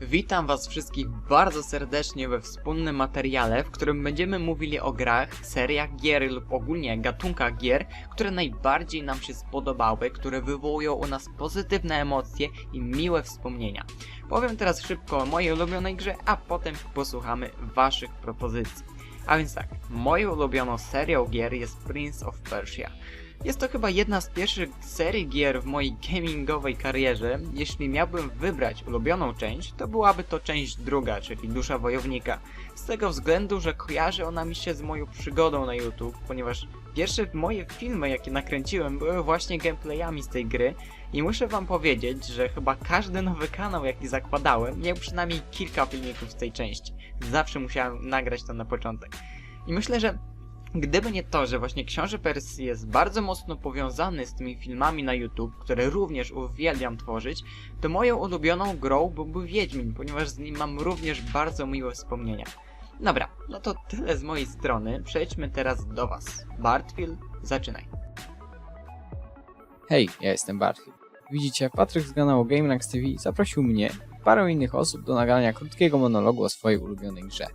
Witam was wszystkich bardzo serdecznie we wspólnym materiale, w którym będziemy mówili o grach, seriach gier lub ogólnie gatunkach gier, które najbardziej nam się spodobały, które wywołują u nas pozytywne emocje i miłe wspomnienia. Powiem teraz szybko o mojej ulubionej grze, a potem posłuchamy waszych propozycji. A więc tak, moją ulubioną serią gier jest Prince of Persia. Jest to chyba jedna z pierwszych serii gier w mojej gamingowej karierze. Jeśli miałbym wybrać ulubioną część, to byłaby to część druga, czyli Dusza Wojownika. Z tego względu, że kojarzy ona mi się z moją przygodą na YouTube, ponieważ pierwsze moje filmy, jakie nakręciłem, były właśnie gameplayami z tej gry i muszę wam powiedzieć, że chyba każdy nowy kanał, jaki zakładałem, miał przynajmniej kilka filmików z tej części. Zawsze musiałem nagrać to na początek. I myślę, że Gdyby nie to, że właśnie Książę Persji jest bardzo mocno powiązany z tymi filmami na YouTube, które również uwielbiam tworzyć, to moją ulubioną grą byłby Wiedźmin, ponieważ z nim mam również bardzo miłe wspomnienia. Dobra, no to tyle z mojej strony, przejdźmy teraz do Was. Bartfield, zaczynaj. Hej, ja jestem Bartfield. Widzicie, Patryk z kanału GameRanks TV zaprosił mnie i parę innych osób do nagrania krótkiego monologu o swojej ulubionej grze.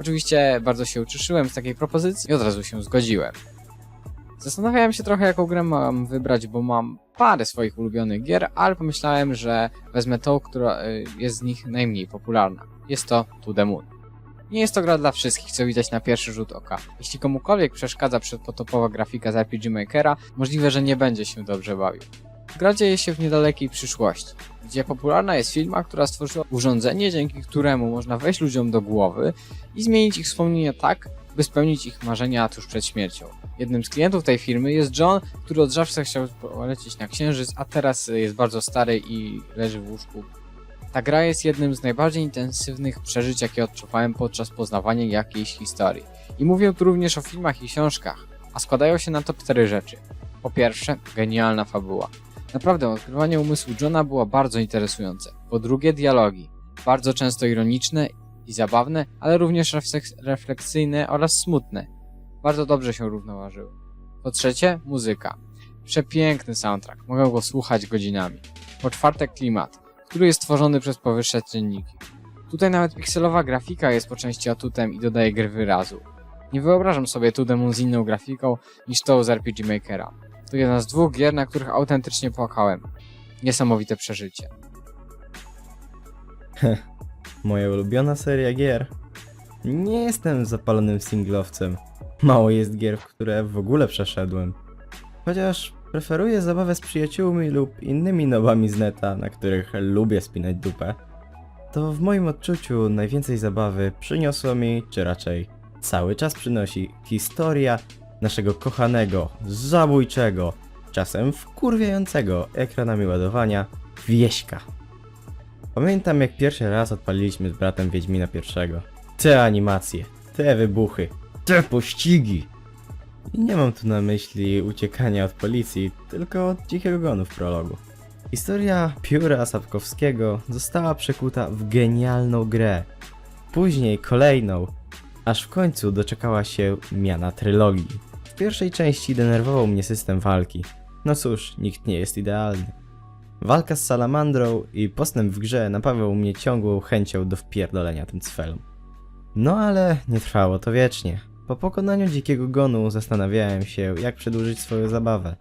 Oczywiście bardzo się ucieszyłem z takiej propozycji i od razu się zgodziłem. Zastanawiałem się trochę, jaką grę mam wybrać, bo mam parę swoich ulubionych gier, ale pomyślałem, że wezmę tą, która y, jest z nich najmniej popularna. Jest to To The Moon. Nie jest to gra dla wszystkich, co widać na pierwszy rzut oka. Jeśli komukolwiek przeszkadza przedpotopowa grafika z RPG Makera, możliwe, że nie będzie się dobrze bawił. Gra dzieje się w niedalekiej przyszłości, gdzie popularna jest firma, która stworzyła urządzenie, dzięki któremu można wejść ludziom do głowy i zmienić ich wspomnienia tak, by spełnić ich marzenia tuż przed śmiercią. Jednym z klientów tej firmy jest John, który od zawsze chciał polecieć na księżyc, a teraz jest bardzo stary i leży w łóżku. Ta gra jest jednym z najbardziej intensywnych przeżyć, jakie odczuwałem podczas poznawania jakiejś historii. I mówię tu również o filmach i książkach, a składają się na to cztery rzeczy. Po pierwsze, genialna fabuła. Naprawdę, odkrywanie umysłu Johna było bardzo interesujące. Po drugie, dialogi. Bardzo często ironiczne i zabawne, ale również refleks- refleksyjne oraz smutne. Bardzo dobrze się równoważyły. Po trzecie, muzyka. Przepiękny soundtrack, mogę go słuchać godzinami. Po czwarte, klimat, który jest tworzony przez powyższe czynniki. Tutaj nawet pikselowa grafika jest po części atutem i dodaje gry wyrazu. Nie wyobrażam sobie tu demon z inną grafiką niż tą z RPG Makera. To jedna z dwóch gier, na których autentycznie płakałem. Niesamowite przeżycie. Moja ulubiona seria gier. Nie jestem zapalonym singlowcem. Mało jest gier, w które w ogóle przeszedłem. Chociaż preferuję zabawę z przyjaciółmi lub innymi nobami z neta, na których lubię spinać dupę, to w moim odczuciu najwięcej zabawy przyniosło mi, czy raczej cały czas przynosi, historia naszego kochanego, zabójczego, czasem wkurwiającego ekranami ładowania Wieśka. Pamiętam jak pierwszy raz odpaliliśmy z bratem Wiedźmina pierwszego. Te animacje, te wybuchy, te pościgi. I nie mam tu na myśli uciekania od policji, tylko od dzikiego gonu w prologu. Historia Pióra Sapkowskiego została przekuta w genialną grę. Później kolejną, aż w końcu doczekała się miana trylogii. Pierwszej części denerwował mnie system walki. No cóż, nikt nie jest idealny. Walka z salamandrą i postęp w grze napawał mnie ciągłą chęcią do wpierdolenia tym cfelom. No ale nie trwało to wiecznie. Po pokonaniu dzikiego gonu zastanawiałem się, jak przedłużyć swoją zabawę.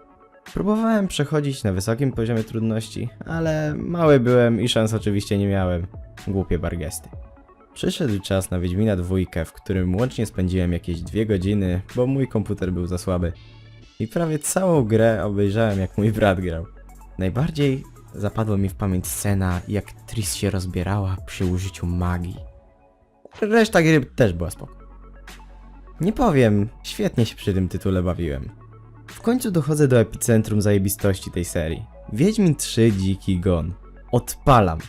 Próbowałem przechodzić na wysokim poziomie trudności, ale mały byłem i szans oczywiście nie miałem. Głupie bargesty. Przyszedł czas na Wiedźmina dwójkę, w którym łącznie spędziłem jakieś dwie godziny, bo mój komputer był za słaby. I prawie całą grę obejrzałem jak mój brat grał. Najbardziej zapadła mi w pamięć scena, jak Tris się rozbierała przy użyciu magii. Reszta gry też była spoko. Nie powiem, świetnie się przy tym tytule bawiłem. W końcu dochodzę do epicentrum zajebistości tej serii. Wiedźmin 3 Dziki Gon. Odpalam.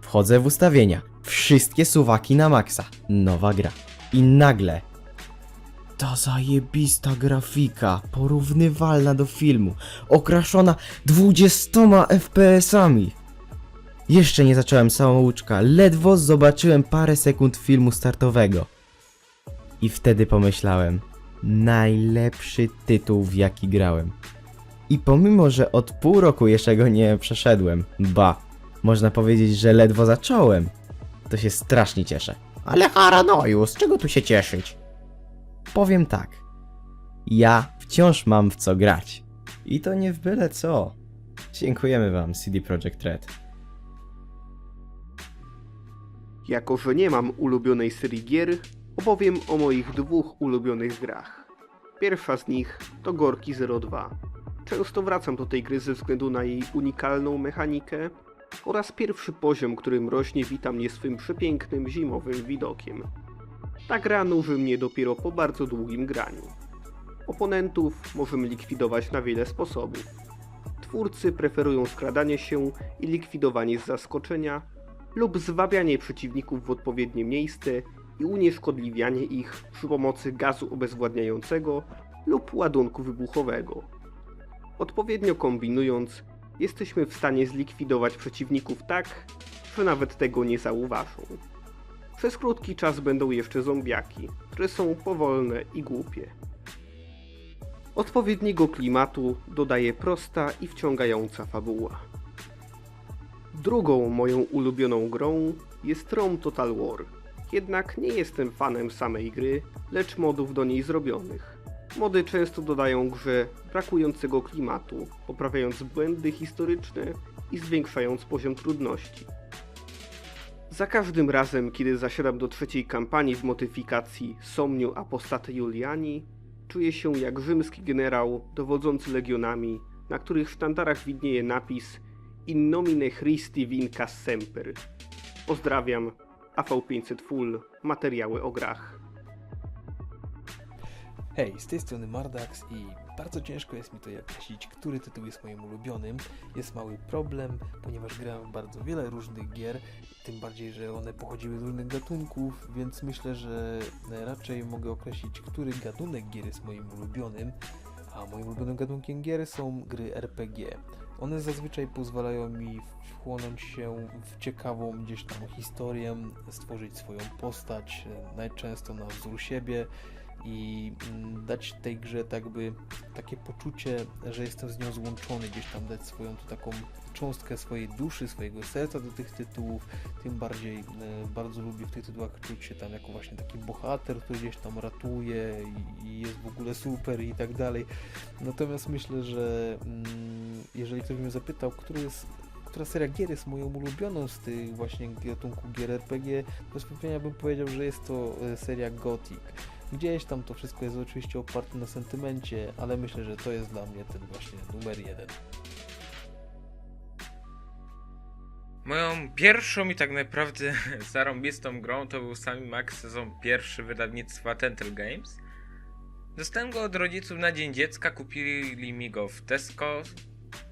Wchodzę w ustawienia. Wszystkie suwaki na maksa. Nowa gra. I nagle ta zajebista grafika, porównywalna do filmu, okraszona 20 FPS-ami. Jeszcze nie zacząłem samouczka, ledwo zobaczyłem parę sekund filmu startowego. I wtedy pomyślałem, najlepszy tytuł w jaki grałem. I pomimo, że od pół roku jeszcze go nie przeszedłem, ba, można powiedzieć, że ledwo zacząłem, to się strasznie cieszę. Ale Haranoju, z czego tu się cieszyć? Powiem tak. Ja wciąż mam w co grać. I to nie w byle co. Dziękujemy wam, CD Projekt Red. Jako, że nie mam ulubionej serii gier, opowiem o moich dwóch ulubionych grach. Pierwsza z nich to Gorki 02. Często wracam do tej gry ze względu na jej unikalną mechanikę oraz pierwszy poziom, który mroźnie wita mnie swym przepięknym zimowym widokiem. Ta gra nuży mnie dopiero po bardzo długim graniu. Oponentów możemy likwidować na wiele sposobów. Twórcy preferują skradanie się i likwidowanie z zaskoczenia, lub zwabianie przeciwników w odpowiednie miejsce i unieszkodliwianie ich przy pomocy gazu obezwładniającego lub ładunku wybuchowego. Odpowiednio kombinując, jesteśmy w stanie zlikwidować przeciwników tak, że nawet tego nie zauważą. Przez krótki czas będą jeszcze zombiaki, które są powolne i głupie. Odpowiedniego klimatu dodaje prosta i wciągająca fabuła. Drugą moją ulubioną grą jest Rome Total War. Jednak nie jestem fanem samej gry, lecz modów do niej zrobionych. Mody często dodają grze brakującego klimatu, poprawiając błędy historyczne i zwiększając poziom trudności. Za każdym razem, kiedy zasiadam do trzeciej kampanii w modyfikacji Somniu Apostate Juliani, czuję się jak rzymski generał dowodzący legionami, na których sztandarach widnieje napis in nomine Christi vincas semper. Pozdrawiam, AV500 Full, materiały o grach. Hej, z tej strony Mardax i bardzo ciężko jest mi to określić, który tytuł jest moim ulubionym. Jest mały problem, ponieważ grałem w bardzo wiele różnych gier, tym bardziej, że one pochodziły z różnych gatunków, więc myślę, że raczej mogę określić, który gatunek gier jest moim ulubionym. A moim ulubionym gatunkiem gier są gry RPG. One zazwyczaj pozwalają mi wchłonąć się w ciekawą gdzieś tam historię, stworzyć swoją postać, najczęsto na wzór siebie i mm, dać tej grze tak jakby takie poczucie, że jestem z nią złączony, gdzieś tam dać swoją tu taką cząstkę swojej duszy, swojego serca do tych tytułów, tym bardziej e, bardzo lubię w tych tytułach czuć się tam jako właśnie taki bohater, który gdzieś tam ratuje i, i jest w ogóle super i tak dalej. Natomiast myślę, że mm, jeżeli ktoś mnie zapytał, który jest która seria gier jest moją ulubioną z tych właśnie gatunku gier RPG, bez wątpienia bym powiedział, że jest to e, seria Gothic. Gdzieś tam to wszystko jest oczywiście oparte na sentymencie, ale myślę, że to jest dla mnie ten właśnie numer jeden. Moją pierwszą i tak naprawdę zarąbistą grą to był Sami Max sezon pierwszy wydawnictwa Telltale Games. Dostałem go od rodziców na dzień dziecka, kupili mi go w Tesco.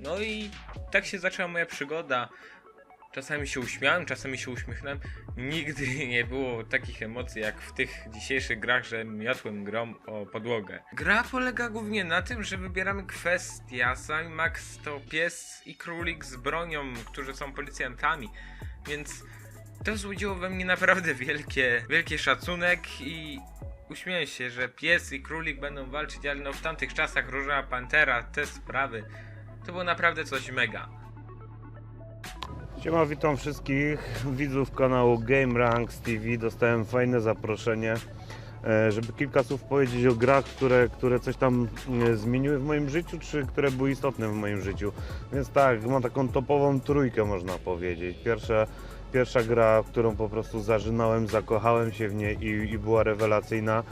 No i tak się zaczęła moja przygoda. Czasami się uśmiałem, czasami się uśmiechnąłem. Nigdy nie było takich emocji jak w tych dzisiejszych grach, że miotłem grom o podłogę. Gra polega głównie na tym, że wybieramy kwestie, a Sami Max to pies i królik z bronią, którzy są policjantami. Więc to wzbudziło we mnie naprawdę wielkie, wielki szacunek i uśmieję się, że pies i królik będą walczyć, ale no w tamtych czasach Róża Pantera, te sprawy, to było naprawdę coś mega. Siema, witam wszystkich widzów kanału Game Ranks TV. Dostałem fajne zaproszenie, e, żeby kilka słów powiedzieć o grach, które, które coś tam e, zmieniły w moim życiu, czy które były istotne w moim życiu. Więc tak, mam taką topową trójkę, można powiedzieć. Pierwsza, pierwsza gra, którą po prostu zażynałem, zakochałem się w niej i, i była rewelacyjna.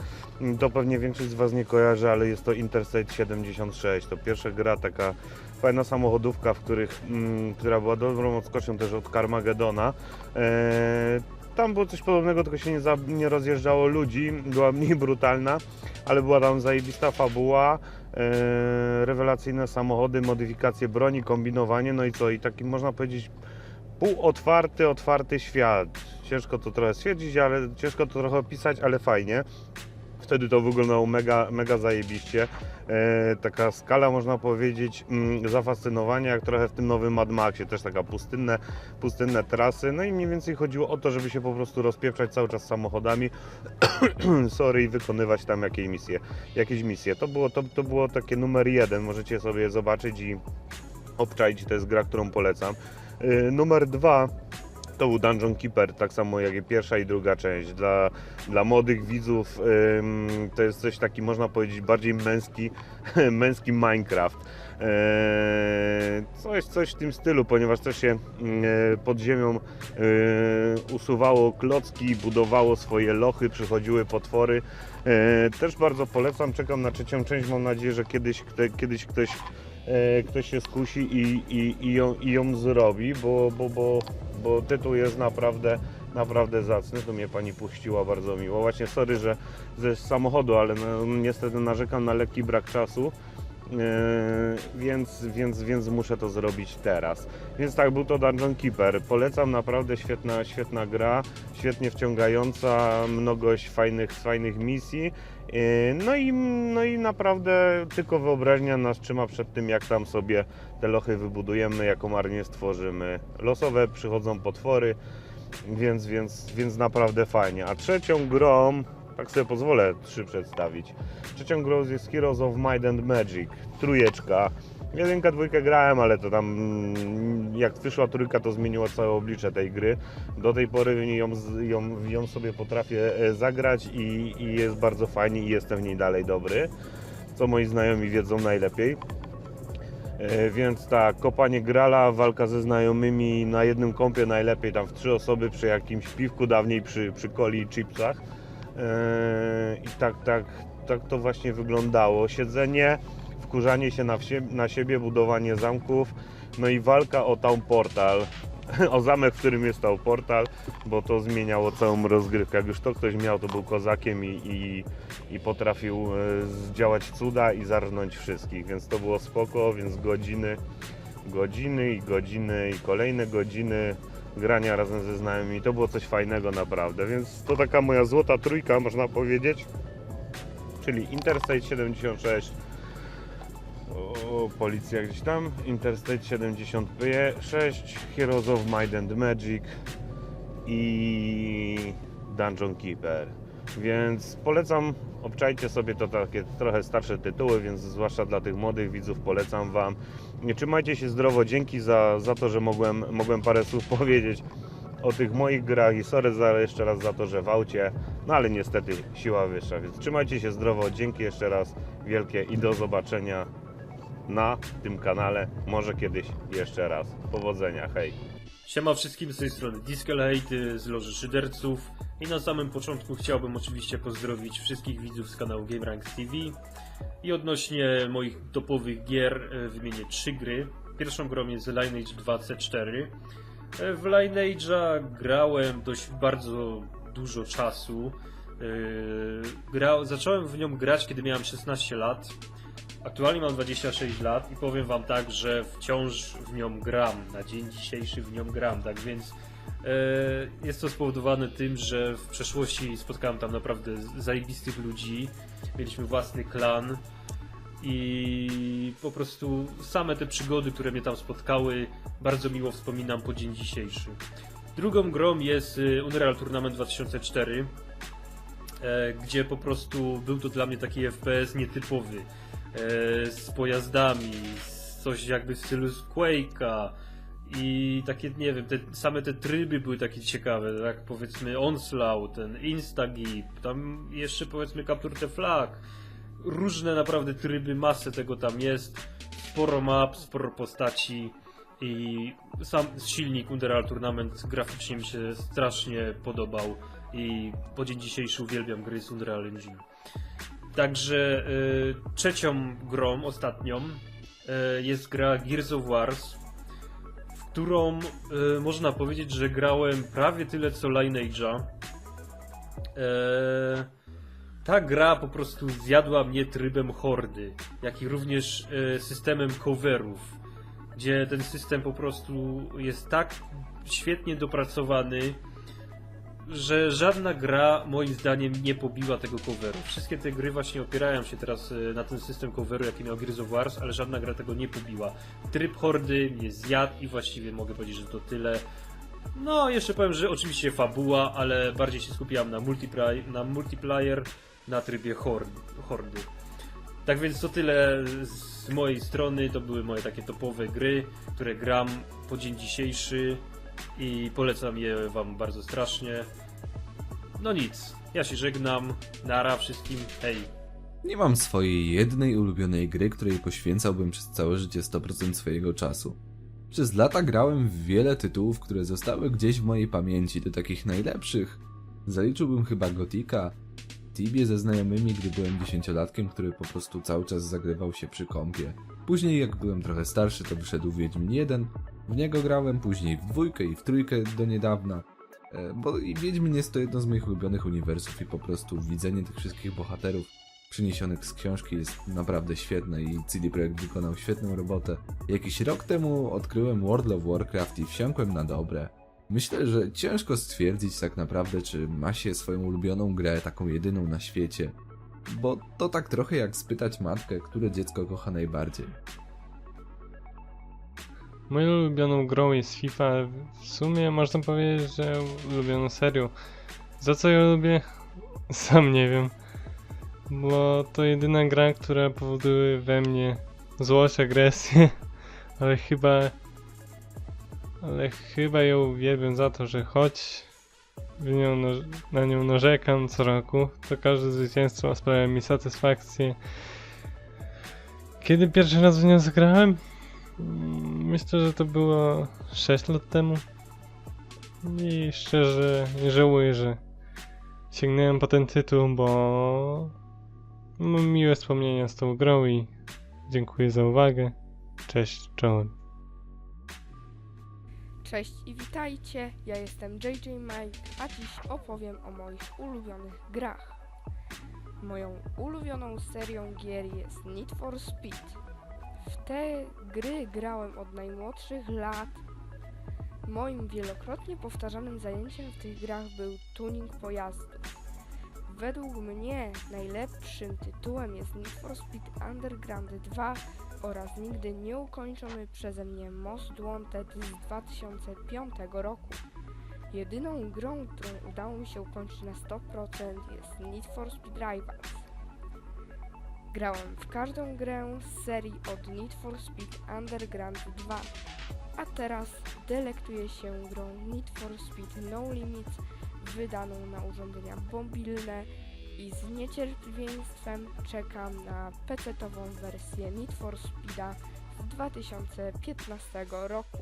To pewnie większość z Was nie kojarzy, ale jest to Interstate 76. To pierwsza gra taka fajna samochodówka, w których, mm, która była dobrą odskocznią też od Carmagedona. E, tam było coś podobnego, tylko się nie, za, nie rozjeżdżało ludzi, była mniej brutalna, ale była tam zajebista fabuła, e, rewelacyjne samochody, modyfikacje broni, kombinowanie, no i co, i taki można powiedzieć półotwarty, otwarty świat. Ciężko to trochę stwierdzić, ale ciężko to trochę opisać, ale fajnie. Wtedy to wyglądało mega, mega zajebiście. E, taka skala, można powiedzieć, mm, zafascynowania, jak trochę w tym nowym Mad Maxie, też taka pustynne, pustynne trasy. No i mniej więcej chodziło o to, żeby się po prostu rozpieprzać cały czas samochodami, sorry, i wykonywać tam jakieś misje. Jakieś misje. To było, to, to było takie numer jeden, możecie sobie zobaczyć i obczaić, to jest gra, którą polecam. E, numer dwa to był Dungeon Keeper, tak samo jak i pierwsza i druga część. Dla, dla młodych widzów ym, to jest coś taki, można powiedzieć, bardziej męski, męski Minecraft. Eee, coś, coś w tym stylu, ponieważ też się e, pod ziemią e, usuwało klocki, budowało swoje lochy, przychodziły potwory. Też bardzo polecam, czekam na trzecią część, mam nadzieję, że kiedyś, kiedyś ktoś, ktoś się skusi i, i, i, ją, i ją zrobi, bo, bo, bo, bo tytuł jest naprawdę naprawdę zacny, to mnie pani puściła bardzo miło. Właśnie sorry, że ze samochodu, ale no, niestety narzekam na lekki brak czasu. Yy, więc, więc, więc muszę to zrobić teraz. Więc tak, był to Dungeon Keeper. Polecam, naprawdę świetna, świetna gra, świetnie wciągająca, mnogość fajnych, fajnych misji. Yy, No i, no i naprawdę tylko wyobraźnia nas trzyma przed tym, jak tam sobie te lochy wybudujemy, jaką armię stworzymy. Losowe przychodzą potwory, więc, więc, więc naprawdę fajnie. A trzecią grą, tak sobie pozwolę trzy przedstawić. Trzecią grą jest Heroes of Might and Magic, trójeczka. Jedynkę, dwójkę grałem, ale to tam mm, jak wyszła trójka, to zmieniło całe oblicze tej gry. Do tej pory ją, ją, ją sobie potrafię e, zagrać i, i jest bardzo fajnie i jestem w niej dalej dobry. Co moi znajomi wiedzą najlepiej. E, Więc tak, kopanie grala, walka ze znajomymi na jednym kąpie najlepiej, tam w trzy osoby przy jakimś piwku, dawniej przy, przy coli i chipsach. E, I tak, tak, tak to właśnie wyglądało. Siedzenie, wkurzanie się na, wsie, na siebie, budowanie zamków, no i walka o Town Portal. O zamek, w którym jest Town Portal, bo to zmieniało całą rozgrywkę. Jak już to ktoś miał, to był kozakiem i, i, i potrafił e, zdziałać cuda i zarżnąć wszystkich, więc to było spoko, więc godziny, godziny i godziny i kolejne godziny grania razem ze znajomymi, to było coś fajnego naprawdę, więc to taka moja złota trójka można powiedzieć, czyli Interstate 76, o, policja gdzieś tam, Interstate 76, Heroes of Might and Magic i Dungeon Keeper. Więc polecam, obczajcie sobie to takie trochę starsze tytuły, więc zwłaszcza dla tych młodych widzów polecam Wam. Nie Trzymajcie się zdrowo, dzięki za, za to, że mogłem, mogłem parę słów powiedzieć o tych moich grach i sorry za, jeszcze raz za to, że w aucie, no ale niestety siła wyższa, więc trzymajcie się zdrowo, dzięki jeszcze raz wielkie i do zobaczenia na tym kanale, może kiedyś jeszcze raz. Powodzenia, hej! Siema wszystkim z tej strony Diskel Hate z Loży Szyderców i na samym początku chciałbym oczywiście pozdrowić wszystkich widzów z kanału GameRanks TV i odnośnie moich topowych gier e, wymienię trzy gry. Pierwszą grą jest Lineage 2C4. E, W Lineage'a grałem dość bardzo dużo czasu. E, Gra, zacząłem w nią grać kiedy miałem 16 lat. Aktualnie mam 26 lat i powiem wam tak, że wciąż w nią gram. Na dzień dzisiejszy w nią gram, tak więc e, jest to spowodowane tym, że w przeszłości spotkałem tam naprawdę zajebistych ludzi. Mieliśmy własny klan i po prostu same te przygody, które mnie tam spotkały, bardzo miło wspominam po dzień dzisiejszy. Drugą grą jest y, Unreal Tournament 2004, e, gdzie po prostu był to dla mnie taki FPS nietypowy z pojazdami, coś jakby w stylu Quake'a i takie, nie wiem, te, same te tryby były takie ciekawe, tak powiedzmy Onslaught, ten Instagip, tam jeszcze powiedzmy Capture the Flag, różne naprawdę tryby, masę tego tam jest, sporo map, sporo postaci i sam silnik Unreal Tournament graficznie mi się strasznie podobał i po dzień dzisiejszy uwielbiam gry z Unreal Engine. Także y, trzecią grą, ostatnią, y, jest gra Gears of Wars, w którą y, można powiedzieć, że grałem prawie tyle co Lineage'a. E, ta gra po prostu zjadła mnie trybem hordy, jak i również e, systemem coverów, gdzie ten system po prostu jest tak świetnie dopracowany, że żadna gra moim zdaniem nie pobiła tego coveru. Wszystkie te gry właśnie opierają się teraz e, na ten system coveru, jaki miał Gears of Wars, ale żadna gra tego nie pobiła. Tryb hordy mnie zjadł i właściwie mogę powiedzieć, że to tyle. No, jeszcze powiem, że oczywiście fabuła, ale bardziej się skupiłam na, na multiplayer, na trybie hord, hordy. Tak więc to tyle z mojej strony. To były moje takie topowe gry, które gram po dzień dzisiejszy. I polecam je wam bardzo strasznie. No nic, ja się żegnam, nara wszystkim, hej. Nie mam swojej jednej ulubionej gry, której poświęcałbym przez całe życie 100% swojego czasu. Przez lata grałem w wiele tytułów, które zostały gdzieś w mojej pamięci, do takich najlepszych. Zaliczyłbym chyba Gotika, Tibie ze znajomymi, gdy byłem dziesięciolatkiem, który po prostu cały czas zagrywał się przy kąpie. Później jak byłem trochę starszy, to wyszedł Wiedźmin 1, w niego grałem, później w dwójkę i w trójkę do niedawna. E, Bo i Wiedźmin jest to jedno z moich ulubionych uniwersów i po prostu widzenie tych wszystkich bohaterów przyniesionych z książki jest naprawdę świetne i CD Projekt wykonał świetną robotę. Jakiś rok temu odkryłem World of Warcraft i wsiąkłem na dobre. Myślę, że ciężko stwierdzić tak naprawdę, czy ma się swoją ulubioną grę, taką jedyną na świecie. Bo to tak trochę jak spytać matkę, które dziecko kocha najbardziej. Moją ulubioną grą jest FIFA. W sumie można powiedzieć, że ulubioną serią. Za co ją lubię? Sam nie wiem. Bo to jedyna gra, która powoduje we mnie złość, agresję. Ale chyba... Ale chyba ją uwielbiam za to, że choć w nią naż- na nią narzekam co roku, to każde zwycięstwo sprawia mi satysfakcję. Kiedy pierwszy raz w nią zagrałem? Mm, Myślę, że to było 6 lat temu. I szczerze żałuję, że sięgnąłem po ten tytuł, bo mam miłe wspomnienia z tą grą i dziękuję za uwagę. Cześć, czołem. Cześć i witajcie, ja jestem JJ Mike, a dziś opowiem o moich ulubionych grach. Moją ulubioną serią gier jest Need for Speed. W te gry grałem od najmłodszych lat. Moim wielokrotnie powtarzanym zajęciem w tych grach był tuning pojazdu. Według mnie najlepszym tytułem jest Need for Speed Underground 2 oraz nigdy nie ukończony przeze mnie Most Wanted z 2005 roku. Jedyną grą, którą udało mi się ukończyć na 100% jest Need for Speed Rivals. Grałem w każdą grę z serii od Need for Speed Underground 2, a teraz delektuję się grą Need for Speed No Limits wydaną na urządzenia mobilne i z niecierpieństwem czekam na PC-tową wersję Need for Speeda z 2015 roku.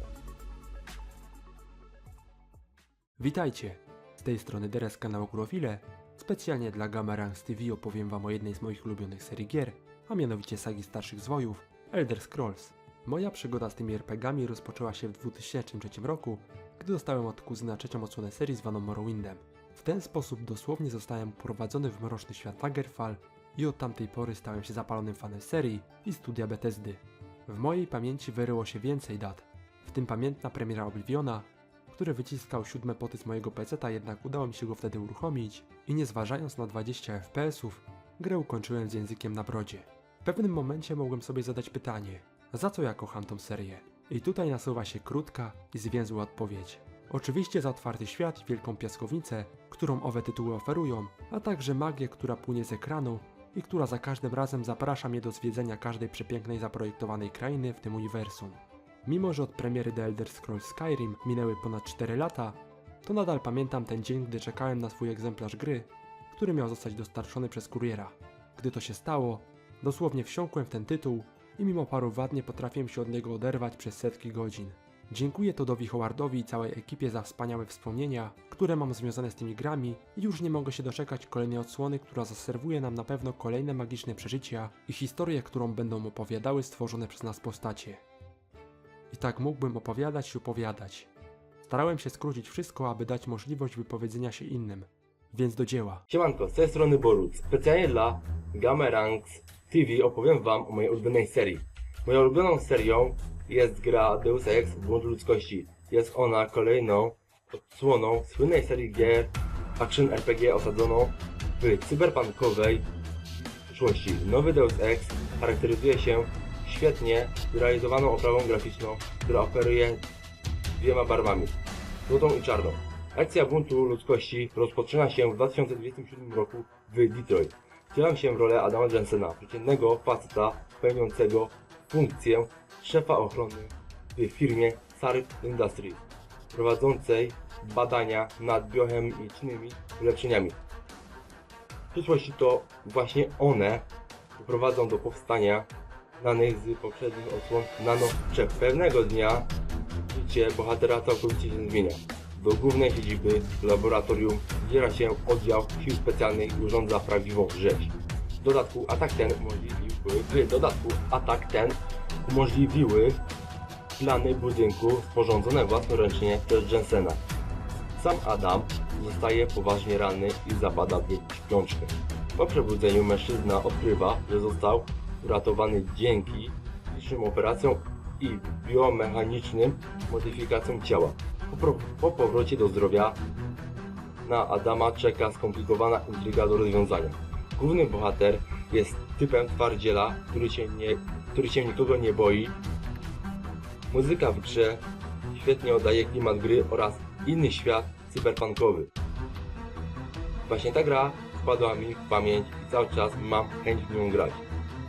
Witajcie! Z tej strony Deres kanału Grofile. Specjalnie dla Gamerangs TV opowiem wam o jednej z moich ulubionych serii gier, a mianowicie sagi starszych zwojów Elder Scrolls. Moja przygoda z tymi RPGami rozpoczęła się w 2003 roku, gdy dostałem od kuzyna trzecią odsłonę serii zwaną Morrowindem. W ten sposób dosłownie zostałem uprowadzony w mroczny świat Lagerfall i od tamtej pory stałem się zapalonym fanem serii i studia Bethesdy. W mojej pamięci wyryło się więcej dat, w tym pamiętna premiera Obliviona, który wyciskał siódme poty z mojego peceta, jednak udało mi się go wtedy uruchomić i nie zważając na 20 FPS-ów, grę ukończyłem z językiem na brodzie. W pewnym momencie mogłem sobie zadać pytanie, za co ja kocham tą serię? I tutaj nasuwa się krótka i zwięzła odpowiedź. Oczywiście za otwarty świat i wielką piaskownicę, którą owe tytuły oferują, a także magię, która płynie z ekranu i która za każdym razem zaprasza mnie do zwiedzenia każdej przepięknej zaprojektowanej krainy w tym uniwersum. Mimo, że od premiery The Elder Scrolls Skyrim minęły ponad 4 lata, to nadal pamiętam ten dzień, gdy czekałem na swój egzemplarz gry, który miał zostać dostarczony przez kuriera. Gdy to się stało, dosłownie wsiąkłem w ten tytuł i mimo paru wad nie potrafiłem się od niego oderwać przez setki godzin. Dziękuję Todowi Howardowi i całej ekipie za wspaniałe wspomnienia, które mam związane z tymi grami i już nie mogę się doczekać kolejnej odsłony, która zaserwuje nam na pewno kolejne magiczne przeżycia i historię, którą będą opowiadały stworzone przez nas postacie. I tak mógłbym opowiadać i opowiadać. Starałem się skrócić wszystko, aby dać możliwość wypowiedzenia się innym. Więc do dzieła. Siemanko, z tej strony Borut. Specjalnie dla Gamerangs TV opowiem wam o mojej ulubionej serii. Moją ulubioną serią jest gra Deus Ex Bunt Ludzkości. Jest ona kolejną odsłoną słynnej serii gier Action RPG osadzoną w cyberpunkowej przyszłości. Nowy Deus Ex charakteryzuje się świetnie zrealizowaną oprawą graficzną, która oferuje dwiema barwami, złotą i czarną. Akcja buntu ludzkości rozpoczyna się w 2027 roku w Detroit. Wcielam się w rolę Adama Jensena, przeciętnego faceta pełniącego funkcję szefa ochrony w firmie Sark Industries. prowadzącej badania nad biochemicznymi ulepszeniami. W przyszłości to właśnie one doprowadzą do powstania danych z poprzednich odsłon nanoczep. Pewnego dnia życie bohatera całkowicie się zmienia. Do głównej siedziby laboratorium zbiera się oddział sił specjalnych i urządza prawdziwą rzeź. W dodatku atak ten umożliwiły, w dodatku atak ten umożliwiły plany budynku sporządzone własnoręcznie przez Jensena. Sam Adam zostaje poważnie ranny i zapada w śpiączkę. Po przebudzeniu mężczyzna odkrywa, że został uratowany dzięki licznym operacjom i biomechanicznym modyfikacjom ciała. Po, po powrocie do zdrowia na Adama czeka skomplikowana intryga do rozwiązania. Główny bohater jest typem twardziela, który się, nie, który się nikogo nie boi. Muzyka w grze świetnie oddaje klimat gry oraz inny świat cyberpunkowy. Właśnie ta gra wpadła mi w pamięć i cały czas mam chęć w nią grać.